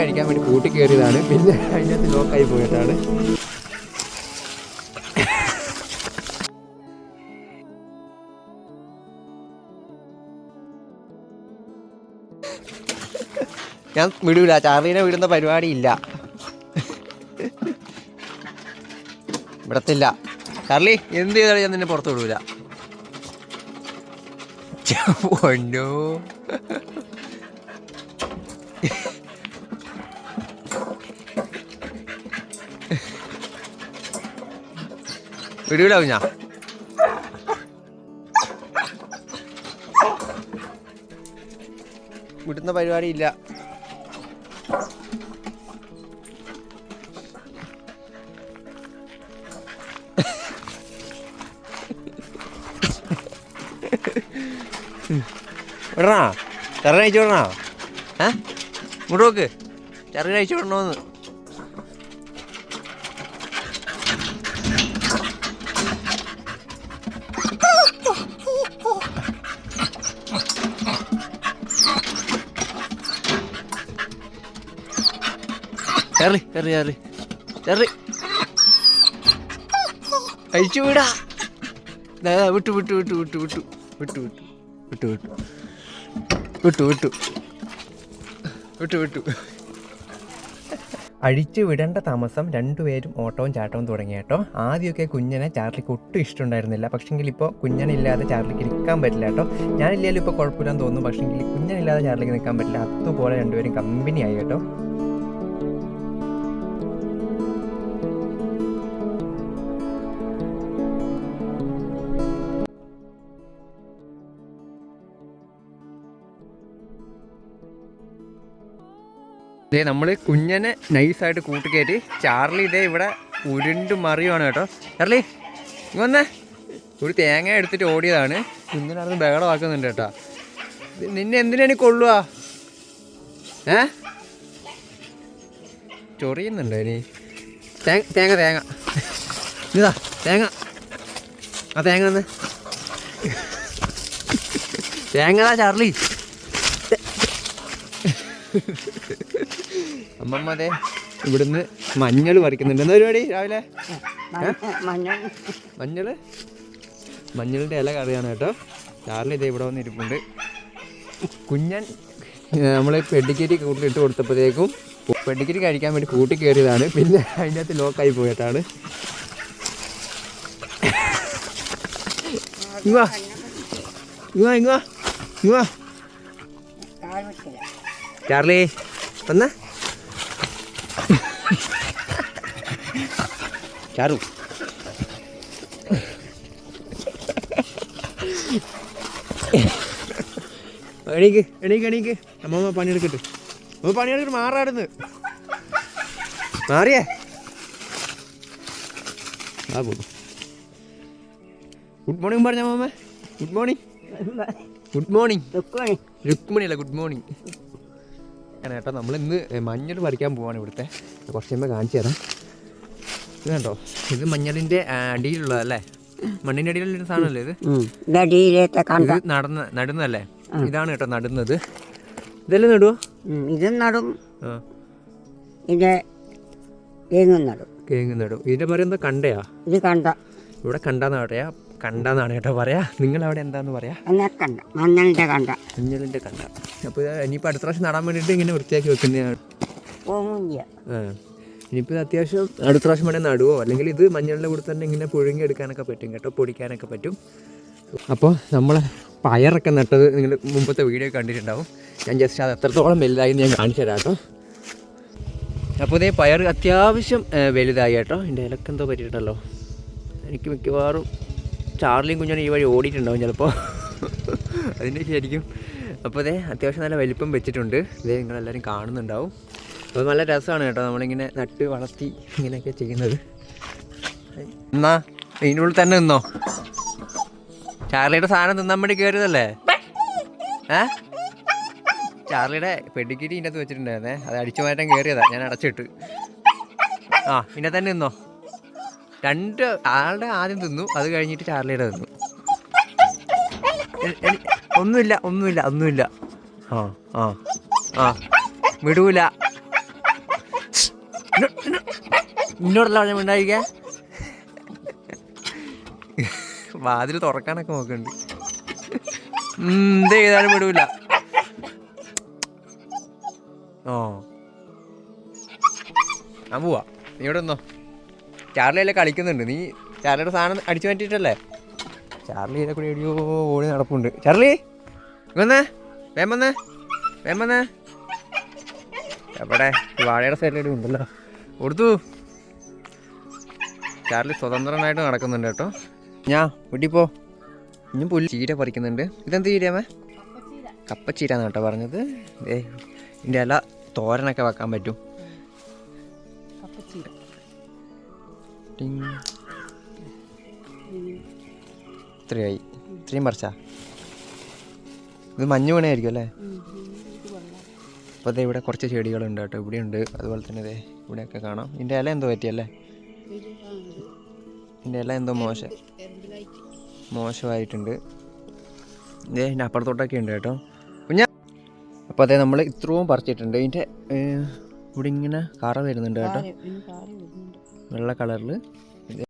കഴിക്കാൻ വേണ്ടി കൂട്ടി കയറിയതാണ്. പിന്നെ അതിനകത്ത് ലോക്കായി പോയിട്ടാണ്. ഞാൻ വിടൂല. ചാർലീനെ വിടുന്ന പരിപാടി ഇല്ല വിടത്തില്ല. ചാർലി എന്ത് ചെയ്താലും ഞാൻ നിന്നെ പുറത്ത് വിടൂല. പൊന്നോ. വിടൂല കുഞ്ഞാ. വിടുന്ന പരിപാടി ഇല്ല വിടണോ? ചെറിയ അയച്ചു വിടണോ? ഏ? ഇങ്ങോട്ട് നോക്ക് ചെറിയ അയച്ചു വിടണോന്ന്. ചെറി കയറി കയറി കയറി കഴിച്ചു വിടാ. വിട്ടു വിട്ടു വിട്ടു വിട്ടു വിട്ടു. വിട്ടു വിട്ടു. വിട്ടു വിട്ടു. വിട്ടു വിട്ടു. വിട്ടു വിട്ടു. അഴിച്ചു വിടേണ്ട താമസം രണ്ടുപേരും ഓട്ടവും ചാട്ടവും തുടങ്ങി കേട്ടോ. ആദ്യമൊക്കെ കുഞ്ഞനെ ചാർലിക്ക് ഒട്ടും ഇഷ്ടമുണ്ടായിരുന്നില്ല. പക്ഷെങ്കിൽ ഇപ്പോൾ കുഞ്ഞനില്ലാതെ ചാർലിക്ക് നിൽക്കാൻ പറ്റില്ല കേട്ടോ. ഞാനില്ലാലും ഇപ്പോൾ കുഴപ്പമില്ലാന്ന് തോന്നുന്നു. പക്ഷെങ്കിൽ കുഞ്ഞനില്ലാതെ ചാർലിക്ക് നിൽക്കാൻ പറ്റില്ല. അതുപോലെ രണ്ടുപേരും കമ്പനി ആയി കേട്ടോ. ഇതേ നമ്മൾ കുഞ്ഞനെ നൈസായിട്ട് കൂട്ടിക്കയറ്റി ചാർലി ഇതേ ഇവിടെ ഉരുണ്ട് മറിയുവാണ് കേട്ടോ. ചാർലി വന്നേ. ഒരു തേങ്ങ എടുത്തിട്ട് ഓടിയതാണ്. കുഞ്ഞിനടുത്ത് ബഹളമാക്കുന്നുണ്ട് കേട്ടോ. നിന്നെ എന്തിനാണ് കൊള്ളുക ഏ? ചൊറിയുന്നുണ്ടോ ഇനി? തേങ്ങ തേങ്ങ തേങ്ങ. ഇതാ തേങ്ങ. ആ തേങ്ങ വന്ന്. തേങ്ങ ചാർലി. അമ്മമ്മ അതെ ഇവിടുന്ന് മഞ്ഞൾ പറിക്കുന്നുണ്ട്. എന്താ പരിപാടി രാവിലെ? മഞ്ഞൾ മഞ്ഞളിന്റെ ഇല കറിയാണ് കേട്ടോ. ചാർലി ഇതേ ഇവിടെ വന്ന് ഇരിപ്പുണ്ട് കുഞ്ഞൻ നമ്മൾ പെഡിക്കരി കൂട്ടിലിട്ട് കൊടുത്തപ്പോഴത്തേക്കും പെഡിക്കരി കഴിക്കാൻ വേണ്ടി കൂട്ടി കയറിയതാണ്. പിന്നെ അതിന്റെ അകത്ത് ലോക്കായി പോയിട്ടാണ് ചാർലി വന്ന. ചാറു എണീക്ക് എണീക്ക് എണീക്ക്. അമ്മമ്മ പണിയെടുക്കട്ടെ അമ്മ പണിയെടുക്കട്ട് മാറാടുന്ന് മാറിയേ? ആ പോകും ഗുഡ് മോർണിംഗ് പറഞ്ഞ അമ്മമ്മ good morning good morning Rukmani Rukmini അല്ല ഗുഡ് മോർണിംഗ് കേട്ടോ. നമ്മൾ ഇന്ന് മഞ്ഞൾ പറിക്കാൻ പോവാണ് ഇവിടുത്തെ. കുറച്ച് കഴിയുമ്പോൾ കാണിച്ചു തരാം. ഇത് കണ്ടോ? ഇത് മഞ്ഞളിന്റെ അടിയിലുള്ളതല്ലേ മണ്ണിന്റെ അടിയിലുള്ള സാധനമല്ലേ ഇത്? ഇത് നടന്ന നടുന്നതല്ലേ? ഇതാണ് കേട്ടോ നടുന്നത്. ഇതെല്ലാം നടുവോ? ഇതും നടും. ഇത് നടും. കേങ്ങും നടും. ഇതിന്റെ പറയുന്നത് കണ്ടയാ? ഇത് കണ്ട. ഇവിടെ കണ്ടാന്ന് പറയാ. കണ്ടാന്നാണ് കേട്ടോ പറയാ. നിങ്ങൾ അവിടെ എന്താന്ന് പറയാ? കണ്ട. അപ്പൊ കണ്ട. മഞ്ഞളിന്റെ കണ്ട. അപ്പോൾ ഇത് ഇനിയിപ്പോൾ അടുത്ത പ്രാവശ്യം നടാൻ വേണ്ടിയിട്ട് ഇങ്ങനെ വൃത്തിയാക്കി വെക്കുന്നതാണ്. ഇനിയിപ്പോൾ ഇത് അത്യാവശ്യം അടുത്ത പ്രാവശ്യം വേണേൽ നടുവോ? അല്ലെങ്കിൽ ഇത് മഞ്ഞളിന്റെ കൂടെ തന്നെ ഇങ്ങനെ പുഴുങ്ങി എടുക്കാനൊക്കെ പറ്റും കേട്ടോ. പൊടിക്കാനൊക്കെ പറ്റും. അപ്പോൾ നമ്മൾ പയറൊക്കെ നട്ടത് നിങ്ങൾ മുമ്പത്തെ വീഡിയോ കണ്ടിട്ടുണ്ടാവും. ഞാൻ ജസ്റ്റ് അത് എത്രത്തോളം വലുതായി ഞാൻ കാണിച്ചു തരാം കേട്ടോ. അപ്പോൾ ഇതേ പയർ അത്യാവശ്യം വലുതായി കേട്ടോ. എന്റെ ഇലക്കെന്തോ പറ്റിയിട്ടുണ്ടല്ലോ. പറ്റിയിട്ടല്ലോ എനിക്ക് മിക്കവാറും ചാർലിയും കുഞ്ഞാണ് ഈ വഴി ഓടിയിട്ടുണ്ടാവും ചിലപ്പോൾ അതിന്റെ ശരിക്കും അപ്പോൾ അതെ അത്യാവശ്യം നല്ല വലിപ്പം വെച്ചിട്ടുണ്ട്. ഇതേ നിങ്ങളെല്ലാവരും കാണുന്നുണ്ടാവും. അപ്പോൾ നല്ല രസമാണ് കേട്ടോ നമ്മളിങ്ങനെ നട്ട് വളർത്തി ഇങ്ങനെയൊക്കെ ചെയ്യുന്നത്. എന്നാ ഇതിന്റെ ഇതിനുള്ളിൽ തന്നെ നിന്നോ? ചാർലിയുടെ സാധനം തിന്നാൻ വേണ്ടി കയറിയതല്ലേ ഏ? ചാർലിയുടെ പെഡിഗിരി ഇതിനകത്ത് വെച്ചിട്ടുണ്ടായിരുന്നേ. അത് അടിച്ചു മാറ്റാൻ കയറിയതാ ഞാൻ അടച്ചിട്ട്. ആ പിന്നെ തന്നെ നിന്നോ? രണ്ട് ആളുടെ ആദ്യം തിന്നു അത് കഴിഞ്ഞിട്ട് ചാർലിയുടെ തിന്നു. ഒന്നുമില്ല ഒന്നുമില്ല ഒന്നുമില്ല. ആ ആ ആ. വിടൂല. ഇന്നോടല്ല പറഞ്ഞ മിണ്ടായിരിക്കാൻ വാതിൽ തുറക്കാനൊക്കെ നോക്കുന്നുണ്ട്. എന്ത് ചെയ്താലും വിടൂല. ഓ ഞാൻ പോവാ. നീ ഇവിടെ ഒന്നോ ചാർലി അല്ലേ കളിക്കുന്നുണ്ട്. നീ ചാർലിയുടെ സാധനം അടിച്ചു മാറ്റിയിട്ടല്ലേ? ചാർലി ഇതിനെ കൂടി എവിടെയോ ഓടി നടപ്പുണ്ട്. ചാർലി വന്നേ. വേം വന്നേ. വേം വന്നേ. എവിടെ? വാഴയുടെ സൈഡിലൂടെ ഉണ്ടല്ലോ. കൊടുത്തു. ചാർലി സ്വതന്ത്രനായിട്ട് നടക്കുന്നുണ്ട് കേട്ടോ. ഞാ വീട്ടിൽ പോ. ഇനിയും പുല്ല് ചീര പറിക്കുന്നുണ്ട്. ഇതെന്ത് ചീരമേ കപ്പച്ചീര. എന്നാണ് കേട്ടോ പറഞ്ഞത്. ഏ ഇതിന്റെ ഇല തോരനൊക്കെ വെക്കാൻ പറ്റും. ടിങ്. ഇത്രയായി. ഇത്രയും പറിച്ചാ. ഇത് മഞ്ഞ് വീണയായിരിക്കും അല്ലേ? അപ്പോൾ അതെ ഇവിടെ കുറച്ച് ചെടികളുണ്ട് കേട്ടോ. ഇവിടെയുണ്ട്. അതുപോലെ തന്നെ അതെ ഇവിടെയൊക്കെ കാണാം. ഇതിന്റെ ഇല എന്തോ പറ്റിയല്ലേ ഇതിന്റെ ഇല എന്തോ മോശം മോശമായിട്ടുണ്ട്. ഇതേ ഇതിന്റെ അപ്പുറത്തോട്ടൊക്കെ ഉണ്ട് കേട്ടോ. കുഞ്ഞാ. അപ്പോൾ അതെ നമ്മൾ ഇത്രയും പറിച്ചിട്ടുണ്ട്. ഇതിന്റെ ഇവിടെ ഇങ്ങനെ കറ വരുന്നുണ്ട് കേട്ടോ. வெள்ளை கலரில்